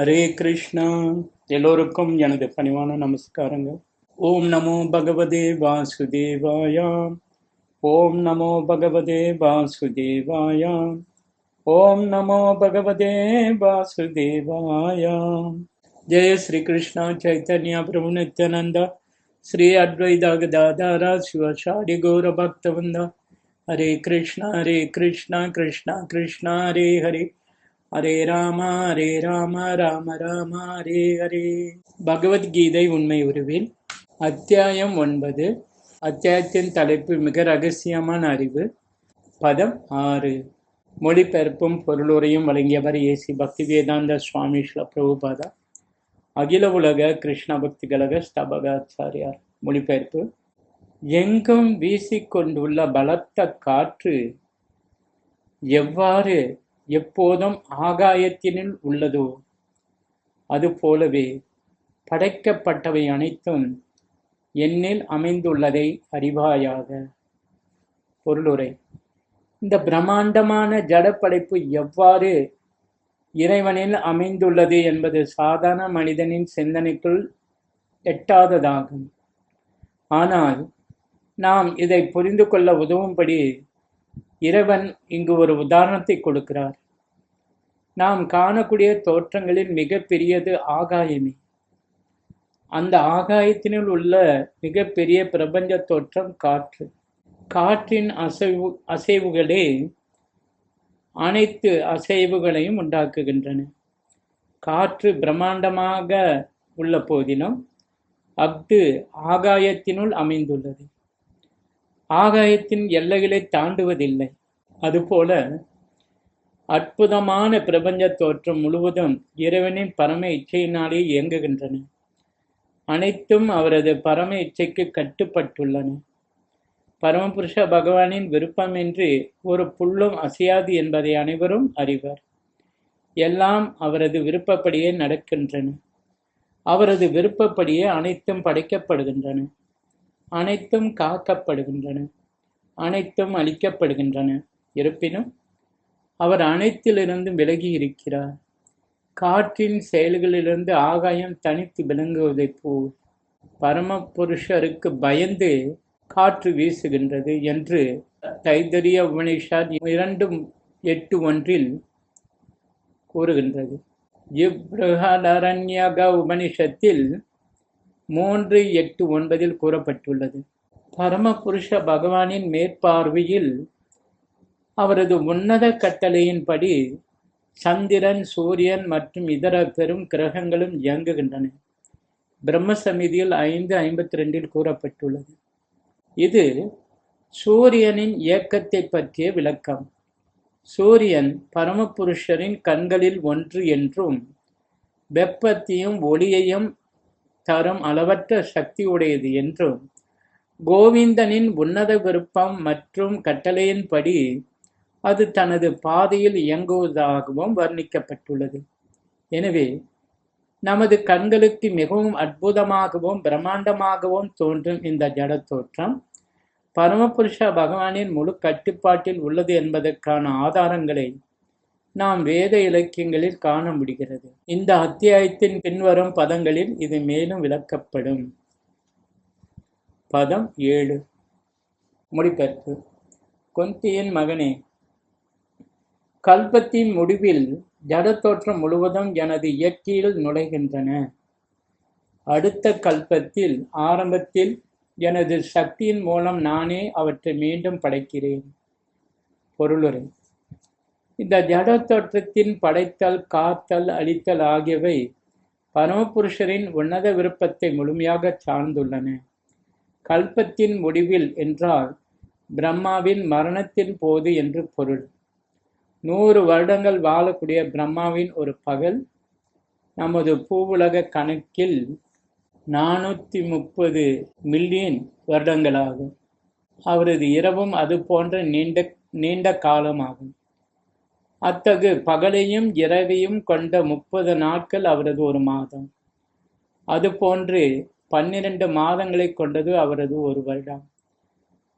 ஹரே கிருஷ்ணா எல்லோருக்கும் எனது பணிவான நமஸ்காரங்கள் ஓம் நமோ பகவதே வாசுதேவாய ஓம் நமோ பகவதே வாசுதேவாய ஓம் நமோ பகவதே வாசுதேவாய ஜெய ஸ்ரீ கிருஷ்ணா சைத்தன்ய பிரபு நித்யானந்தா ஸ்ரீ அத்வைதா கதாதாரா சிவசாடி கௌர பக்தவந்தா ஹரே கிருஷ்ணா ஹரே கிருஷ்ணா கிருஷ்ணா கிருஷ்ணா ஹரே ஹரே ஹரே ராம ஹரே ராம ராம ராம ஹரே ஹரே. பகவத்கீதை உண்மை உருவில் அத்தியாயம் ஒன்பது. அத்தியாயத்தின் தலைப்பு மிக ரகசியமான அறிவு. பதம் ஆறு. மொழிபெயர்ப்பும் பொருளுரையும் வழங்கியவர் ஏசி பக்தி வேதாந்த சுவாமி ஸ்ல பிரபுபாதா. அகில உலக கிருஷ்ண பக்தி கழக ஸ்தபகாச்சாரியார். மொழிபெயர்ப்பு. எங்கும் வீசிக்கொண்டுள்ள பலத்த காற்று எவ்வாறு எப்போதும் ஆகாயத்தினில் உள்ளதோ? அதுபோலவே படைக்கப்பட்டவை அனைத்தும் என்னில் அமைந்துள்ளதை அறிவாயாக. பொருளுரை. இந்த பிரம்மாண்டமான ஜடப்படைப்பு எவ்வாறு இறைவனில் அமைந்துள்ளது என்பது சாதாரண மனிதனின் சிந்தனைக்குள் எட்டாததாகும். ஆனால் நாம் இதை புரிந்து கொள்ள உதவும்படி இறைவன் இங்கு ஒரு உதாரணத்தை கொடுக்கிறார். நாம் காணக்கூடிய தோற்றங்களில் மிக பெரியது ஆகாயமே. அந்த ஆகாயத்தினுள் உள்ள மிகப்பெரிய பிரபஞ்ச தோற்றம் காற்று. காற்றின் அசைவு அசைவுகளே அனைத்து அசைவுகளையும் உண்டாக்குகின்றன. காற்று பிரம்மாண்டமாக உள்ள போதிலும் அஃது ஆகாயத்தினுள் அமைந்துள்ளது. ஆகாயத்தின் எல்லைகளை தாண்டுவதில்லை. அதுபோல அற்புதமான பிரபஞ்ச தோற்றம் முழுவதும் இறைவனின் பரம இச்சையினாலே இயங்குகின்றன. அனைத்தும் அவரது பரம இச்சைக்கு கட்டுப்பட்டுள்ளன. பரமபுருஷ பகவானின் விருப்பமின்றி ஒரு புல்லும் அசையாது என்பதை அனைவரும் அறிவர். எல்லாம் அவரது விருப்பப்படியே நடக்கின்றன. அவரது விருப்பப்படியே அனைத்தும் படைக்கப்படுகின்றன. அனைத்தும் காக்கப்படுகின்றன. அனைத்தும் அளிக்கப்படுகின்றன இருப்பினும் அவர் அனைத்திலிருந்து விலகி இருக்கிறார் காற்றின் செயல்களிலிருந்து ஆகாயம் தனித்து விளங்குவதைப் போல் பரம புருஷருக்கு பயந்து காற்று வீசுகின்றது என்று தைதரிய உபனிஷாத் இரண்டு எட்டு ஒன்றில் கூறுகின்றது. இவ்ருஹரண்யக உபனிஷத்தில் மூன்று எட்டு ஒன்பதில் கூறப்பட்டுள்ளது. பரமபுருஷ பகவானின் மேற்பார்வையில் அவரது உன்னத கட்டளையின்படி சந்திரன் சூரியன் மற்றும் இதர பெரும் கிரகங்களும் இயங்குகின்றன. பிரம்மசமிதியில் ஐந்து ஐம்பத்தி ரெண்டில் கூறப்பட்டுள்ளது. இது சூரியனின் இயக்கத்தை பற்றிய விளக்கம். சூரியன் பரமபுருஷரின் கண்களில் ஒன்று என்றும் வெப்பத்தையும் ஒளியையும் தரும் அளவற்ற சக்தி உடையது என்றும் கோவிந்தனின் உன்னத விருப்பம் மற்றும் கட்டளையின்படி அது தனது பாதையில் இயங்குவதாகவும் வர்ணிக்கப்பட்டுள்ளது. எனவே நமது கண்களுக்கு மிகவும் அற்புதமாகவும் பிரம்மாண்டமாகவும் தோன்றும் இந்த ஜட தோற்றம் பரமபுருஷ பகவானின் முழு கட்டுப்பாட்டில் உள்ளது என்பதற்கான ஆதாரங்களை நாம் வேத இலக்கியங்களில் காண முடிகிறது. இந்த அத்தியாயத்தின் பின்வரும் பதங்களில் இது மேலும் விளக்கப்படும். பதம் ஏழு. முடிப்பெற்று. கொந்தியின் மகனே கல்பத்தின் முடிவில் ஜடத்தோற்றம் முழுவதும் எனது இயற்கையில் நுழைகின்றன. அடுத்த கல்பத்தில் ஆரம்பத்தில் எனது சக்தியின் மூலம் நானே அவற்றை மீண்டும் படைக்கிறேன். பொருளுரை. இந்த ஜட தோற்றத்தின் படைத்தல் காத்தல் அழித்தல் ஆகியவை பரமபுருஷரின் உன்னத விருப்பத்தை முழுமையாக சார்ந்துள்ளன. கல்பத்தின் முடிவில் என்றால் பிரம்மாவின் மரணத்தின் போது என்று பொருள். நூறு வருடங்கள் வாழக்கூடிய பிரம்மாவின் ஒரு பகல் நமது பூவுலக கணக்கில் நானூற்றி முப்பது மில்லியன் வருடங்களாகும். அவரது இரவும் அது போன்ற நீண்ட நீண்ட காலமாகும். அத்தகு பகலையும் இரவையும் கொண்ட முப்பது நாட்கள் அவரது ஒரு மாதம். அதுபோன்று பன்னிரண்டு மாதங்களை கொண்டது அவரது ஒரு வருடம்.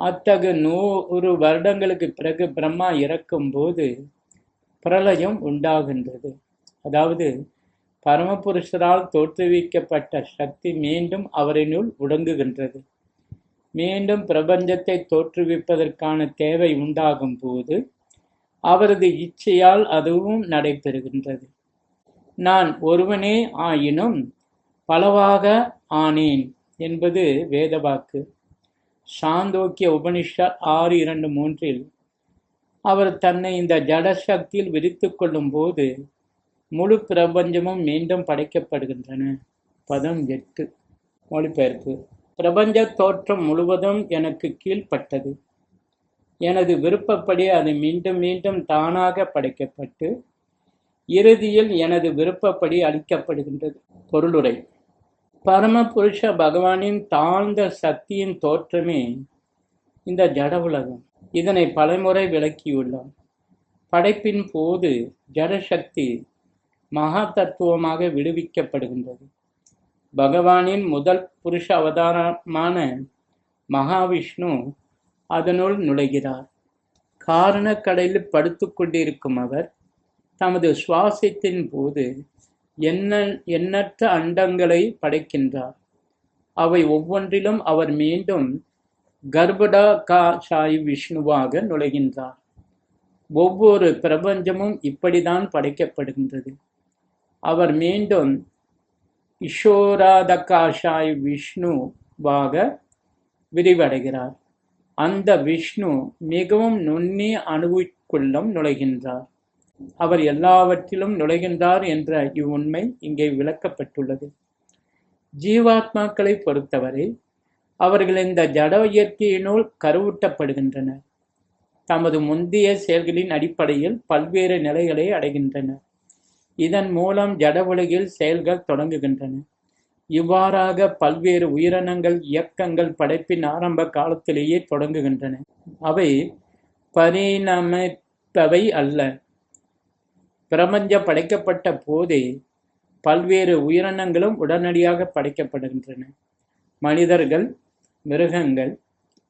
அத்தகு நூறு வருடங்களுக்கு பிறகு பிரம்மா இறக்கும்போது பிரளயம் உண்டாகின்றது. அதாவது பரமபுருஷரால் தோற்றுவிக்கப்பட்ட சக்தி மீண்டும் அவரினுள் உடங்குகின்றது மீண்டும் பிரபஞ்சத்தை தோற்றுவிப்பதற்கான தேவை உண்டாகும் போது அவரது இச்சையால் அதுவும் நடைபெறுகின்றது. நான் ஒருவனே ஆயினும் பலவாக ஆனேன் என்பது வேதவாக்கு. சாந்தோக்கிய உபனிஷத் ஆறு இரண்டு மூன்றில் அவர் தன்னை இந்த ஜட சக்தியில் விரித்து கொள்ளும் போது முழு பிரபஞ்சமும் மீண்டும் படைக்கப்படுகின்றன. பதம் எட்டு. மொழிபெயர்ப்பு. பிரபஞ்ச தோற்றம் முழுவதும் எனக்கு கீழ்ப்பட்டது. எனது விருப்பப்படி அது மீண்டும் மீண்டும் தானாக படைக்கப்பட்டு இறுதியில் எனது விருப்பப்படி அளிக்கப்படுகின்றது. பொருளுரை. பரமபுருஷ பகவானின் தாழ்ந்த சக்தியின் தோற்றமே இந்த ஜட உலகம். இதனை பலமுறை விளக்கியுள்ளார் படைப்பின் போது ஜடசக்தி மகா தத்துவமாக விடுவிக்கப்படுகின்றது. பகவானின் முதல் புருஷ அவதாரமான மகாவிஷ்ணு அதனுள் நுழைகிறார். காரணக்கடையில் படுத்து கொண்டிருக்கும் அவர் தமது சுவாசத்தின் போது என்ன எண்ணற்ற அண்டங்களை படைக்கின்றார். அவை ஒவ்வொன்றிலும் அவர் மீண்டும் கர்படா கா சாய் விஷ்ணுவாக நுழைகின்றார். ஒவ்வொரு பிரபஞ்சமும் இப்படிதான் படைக்கப்படுகின்றது. அவர் மீண்டும் இஷோராதகாஷாய் விஷ்ணுவாக விரிவடைகிறார். அந்த விஷ்ணு மிகவும் நுண்ணி அணுவுக்குள்ளும் நுழைகின்றார். அவர் எல்லாவற்றிலும் நுழைகின்றார் என்ற இவ்வுண்மை இங்கே விளக்கப்பட்டுள்ளது. ஜீவாத்மாக்களை பொறுத்தவரை அவர்கள் இந்த ஜட இயற்கையினுள் கருவூட்டப்படுகின்றனர். தமது முந்தைய செயல்களின் அடிப்படையில் பல்வேறு நிலைகளை அடைகின்றனர். இதன் மூலம் ஜட உலகில் செயல்கள் தொடங்குகின்றன. இவ்வாறாக பல்வேறு உயிரினங்கள் இயக்கங்கள் படைப்பின் ஆரம்ப காலத்திலேயே தொடங்குகின்றன. அவை பரிணமிப்பவை அல்ல. பிரபஞ்சம் படைக்கப்பட்ட போதே பல்வேறு உயிரினங்களும் உடனடியாக படைக்கப்படுகின்றன. மனிதர்கள் மிருகங்கள்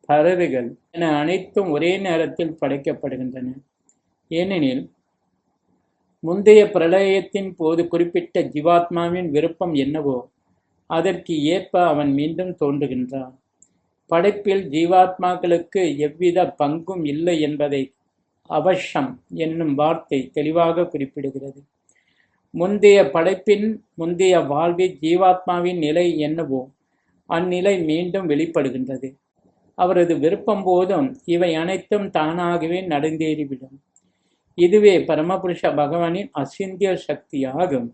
பறவைகள் என அனைத்தும் ஒரே நேரத்தில் படைக்கப்படுகின்றன. ஏனெனில் முந்தைய பிரளயத்தின் போது குறிப்பிட்ட ஜீவாத்மாவின் விருப்பம் என்னவோ அதற்கு ஏற்ப அவன் மீண்டும் தோன்றுகின்றான். படைப்பில் ஜீவாத்மாக்களுக்கு எவ்வித பங்கும் இல்லை என்பதை அவஷம் என்னும் வார்த்தை தெளிவாக குறிப்பிடுகிறது. முந்தைய படைப்பின் முந்தைய வாழ்வில் ஜீவாத்மாவின் நிலை என்னவோ அந்நிலை மீண்டும் வெளிப்படுகின்றது. அவரது விருப்பம் போதும் இவை அனைத்தும் தானாகவே நடந்தேறிவிடும். இதுவே பரமபுருஷ பகவானின் அசிந்திய சக்தியாகும்.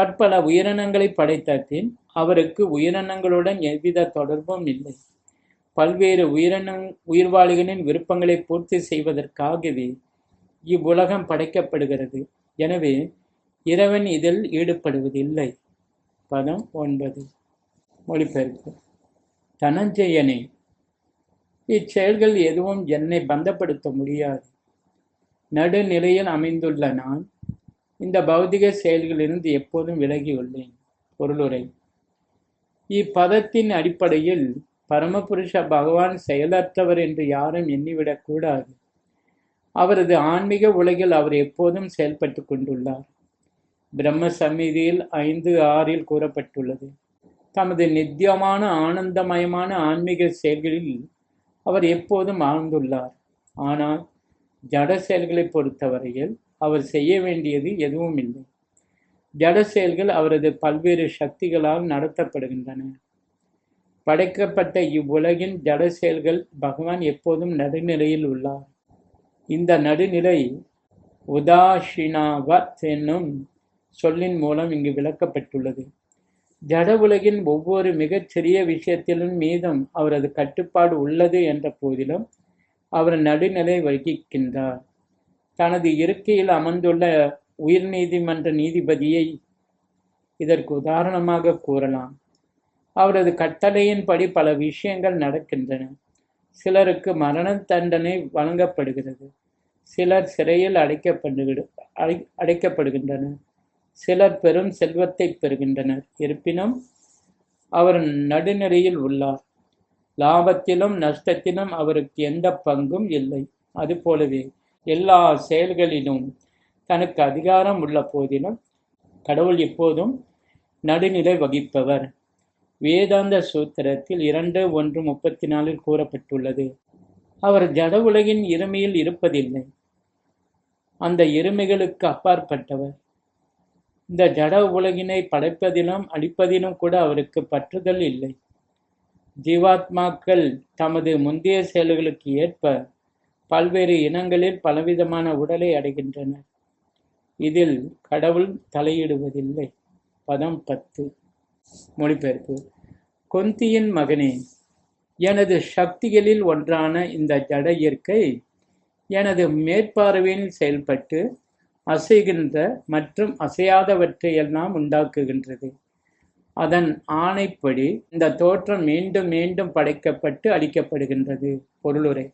பற்பல உயிரினங்களை படைத்த பின் அவருக்கு உயிரினங்களுடன் எவ்வித தொடர்பும் இல்லை. பல்வேறு உயிரின உயிர்வாளிகளின் விருப்பங்களை பூர்த்தி செய்வதற்காகவே இவ்வுலகம் படைக்கப்படுகிறது. எனவே இறைவன் இதில் ஈடுபடுவதில்லை. பதம் ஒன்பது. மொழிபெயர்ப்பு. தனஞ்சயனே இச்செயல்கள் எதுவும் என்னை பந்தப்படுத்த முடியாது. நடுநிலையில் அமைந்துள்ள நான் இந்த பௌதிக செயல்களிலிருந்து எப்போதும் விலகியுள்ளேன் பொருளுரை. இப்பதத்தின் அடிப்படையில் பரமபுருஷ பகவான் செயலற்றவர் என்று யாரும் எண்ணிவிடக் கூடாது. அவரது ஆன்மீக உலகில் அவர் எப்போதும் செயல்பட்டு கொண்டுள்ளார். பிரம்ம சமிதியில் ஐந்து ஆறில் கூறப்பட்டுள்ளது. தமது நித்தியமான ஆனந்தமயமான ஆன்மீக செயல்களில் அவர் எப்போதும் ஆழ்ந்துள்ளார். ஆனால் ஜட செயல்களை பொறுத்தவரையில் அவர் செய்ய வேண்டியது எதுவும் இல்லை. ஜட செயல்கள் அவரது பல்வேறு சக்திகளால் நடத்தப்படுகின்றன. படைக்கப்பட்ட இவ்வுலகின் ஜட செயல்கள் பகவான் எப்போதும் நடுநிலையில் உள்ளார். இந்த நடுநிலை உதாஷினாவத் என்னும் சொல்லின் மூலம் இங்கு விளக்கப்பட்டுள்ளது. ஜட உலகின் ஒவ்வொரு மிகச்சிறிய விஷயத்திலும் மீதும் அவரது கட்டுப்பாடு உள்ளது என்ற போதிலும் அவர் நடுநிலை வகிக்கின்றார். தனது இருக்கையில் அமர்ந்துள்ள உயர் நீதிமன்ற நீதிபதியை இதற்கு உதாரணமாக கூறலாம். அவரது கட்டளையின்படி பல விஷயங்கள் நடக்கின்றன. சிலருக்கு மரண தண்டனை வழங்கப்படுகிறது. சிலர் சிறையில் அடைக்கப்படுகிற அடை அடைக்கப்படுகின்றனர். சிலர் பெரும் செல்வத்தை பெறுகின்றனர். இருப்பினும் அவர் நடுநிலையில் உள்ளார். லாபத்திலும் நஷ்டத்திலும் அவருக்கு எந்த பங்கும் இல்லை. அதுபோலவே எல்லா செயல்களிலும் தனக்கு அதிகாரம் உள்ள போதிலும் கடவுள் எப்போதும் நடுநிலை வகிப்பவர். வேதாந்த சூத்திரத்தில் இரண்டு ஒன்று முப்பத்தி நாலில் கூறப்பட்டுள்ளது. அவர் ஜட உலகின் இருமையில் இருப்பதில்லை. அந்த இருமைகளுக்கு அப்பாற்பட்டவர். இந்த ஜட உலகினை படைப்பதிலும் அழிப்பதிலும் கூட அவருக்கு பற்றுதல் இல்லை. ஜீவாத்மாக்கள் தமது முந்தைய செயல்களுக்கு ஏற்ப பல்வேறு இனங்களில் பலவிதமான உடலை அடைகின்றனர். இதில் கடவுள் தலையிடுவதில்லை. பதம் பத்து. மொழிபெயர்ப்பு. கொந்தியின் மகனே எனது சக்திகளில் ஒன்றான இந்த ஜட இயற்கை எனது மேற்பார்வையில் செயல்பட்டு அசைகின்ற மற்றும் அசையாதவற்றையெல்லாம் உண்டாக்குகின்றது. அதன் ஆணைப்படி இந்த தோற்றம் மீண்டும் மீண்டும் படைக்கப்பட்டு அளிக்கப்படுகின்றது பொருளுரை.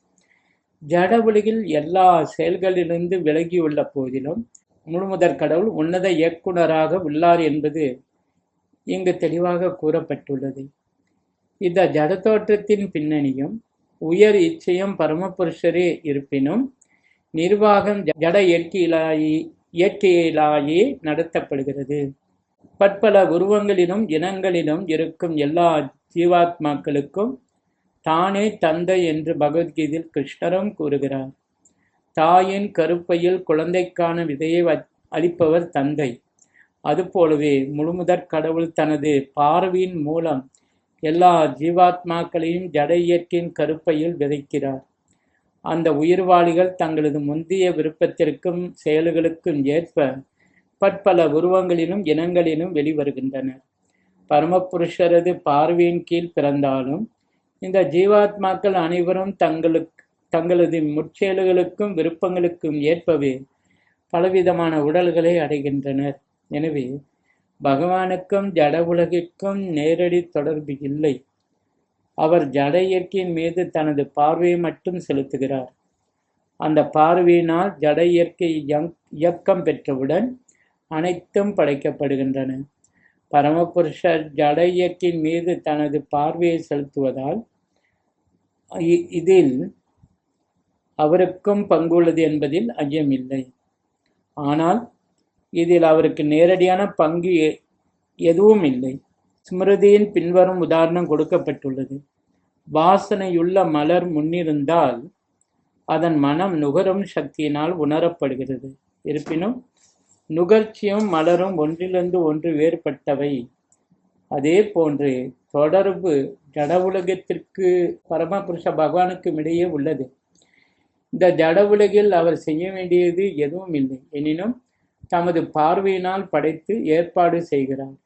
ஜட எல்லா செயல்களிலிருந்து விலகியுள்ள போதிலும் முழுமுதற் கடவுள் உன்னத இயக்குனராக உள்ளார் என்பது இங்கு தெளிவாக கூறப்பட்டுள்ளது. இந்த ஜடத்தோற்றத்தின் பின்னணியும் உயர் இச்சையும் பரமபுருஷரே இருப்பினும் நிர்வாகம் ஜட இயற்கையிலாயி இயற்கையிலாயே நடத்தப்படுகிறது. பற்பல உருவங்களிலும் இனங்களிலும் இருக்கும் எல்லா ஜீவாத்மாக்களுக்கும் தானே தந்தை என்று பகவத்கீதையில் கிருஷ்ணரும் கூறுகிறார். தாயின் கருப்பையில் குழந்தைக்கான விதையை அளிப்பவர் தந்தை. அதுபோலவே முழுமுதற் கடவுள் தனது பார்வையின் மூலம் எல்லா ஜீவாத்மாக்களையும் ஜட இயற்கையின் கருப்பையில் விதைக்கிறார். அந்த உயிர்வாளிகள் தங்களது முந்தைய விருப்பத்திற்கும் செயல்களுக்கும் ஏற்ப பற்பல உருவங்களிலும் இனங்களிலும் வெளிவருகின்றனர். பரமபுருஷரது பார்வையின் கீழ் பிறந்தாலும் இந்த ஜீவாத்மாக்கள் அனைவரும் தங்களுக்கு தங்களது முற்செயல்களுக்கும் விருப்பங்களுக்கும் ஏற்பவே பலவிதமான உடல்களை அடைகின்றனர். எனவே பகவானுக்கும் ஜட உலகிற்கும் நேரடி தொடர்பு இல்லை. அவர் ஜட இயற்கையின் மீது தனது பார்வையை மட்டும் செலுத்துகிறார். அந்த பார்வையினால் ஜட இயற்கை இயக்கம் பெற்றவுடன் அனைத்தும் படைக்கப்படுகின்றன. பரமபுருஷர் ஜட இயக்கின் மீது தனது பார்வையை செலுத்துவதால் இதில் அவருக்கும் பங்குள்ளது என்பதில் ஐயமில்லை. ஆனால் இதில் அவருக்கு நேரடியான பங்கு எதுவும் இல்லை ஸ்மிருதியின் பின்வரும் உதாரணம் கொடுக்கப்பட்டுள்ளது. வாசனையுள்ள மலர் முன்னிருந்தால் அதன் மனம் நுகரும் சக்தியினால் உணரப்படுகிறது. இருப்பினும் நுகர்ச்சியும் மலரும் ஒன்றிலிருந்து ஒன்று வேறுபட்டவை. அதே போன்று தொடர்பு ஜட உலகத்திற்கு பரமபுருஷ பகவானுக்கும் இடையே உள்ளது. இந்த ஜட உலகில் அவர் செய்ய வேண்டியது எதுவும் இல்லை. எனினும் தமது பார்வையினால் படைத்து ஏற்பாடு செய்கிறார்.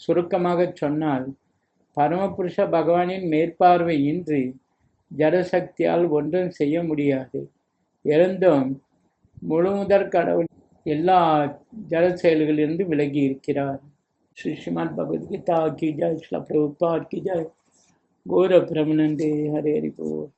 சுருக்கமாக சொன்னால் பரமபுருஷ பகவானின் மேற்பார்வை இன்றி ஜடசக்தியால் ஒன்றும் செய்ய முடியாது. இருந்தும் முழுமுதற் கடவுள் எல்லா ஜல செயல்களிலிருந்து விலகி இருக்கிறார் ஸ்ரீ ஸ்ரீமத் பகவத்கீதா கி ஜாய் ஸ்ல பிரபுபா கி ஜாய் கோர பிரமணந்தே ஹரே ஹரி போர்